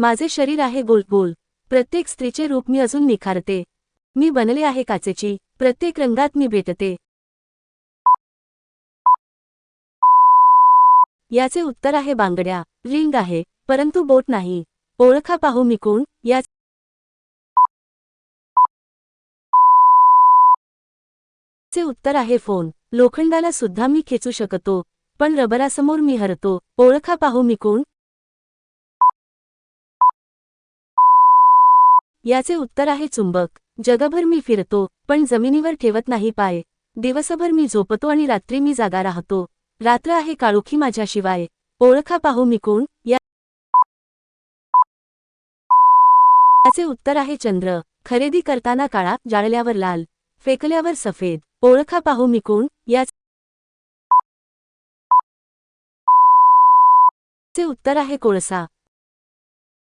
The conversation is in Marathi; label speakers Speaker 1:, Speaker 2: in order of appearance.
Speaker 1: माझे शरीर आहे गोल गोल प्रत्येक स्त्रीचे रूप मी अजून निखारते. मी बनले आहे काचेची. प्रत्येक रंगात मी भेटते. याचे उत्तर आहे बांगड्या. रिंग आहे परंतु बोट नाही. ओळखा पाहू मी कोण? या चे उत्तर आहे फोन. लोखंडाला सुद्धा मी खेचू शकतो पण रबरासमोर मी हरतो. ओळखा पाहू मी कोण? याचे उत्तर आहे चुंबक. जगभर मी फिरतो पण जमिनीवर ठेवत नाही पाय. दिवसभर मी झोपतो आणि रात्री मी जागा राहतो. रात्र आहे काळोखी माझ्याशिवाय. ओळखा पाहू मी कोण? या याचे उत्तर आहे चंद्र. खरेदी करताना काळा जाळल्यावर लाल. फेकल्यावर सफेद. ओळखा पाहू मी कोण? याचे उत्तर आहे कोळसा.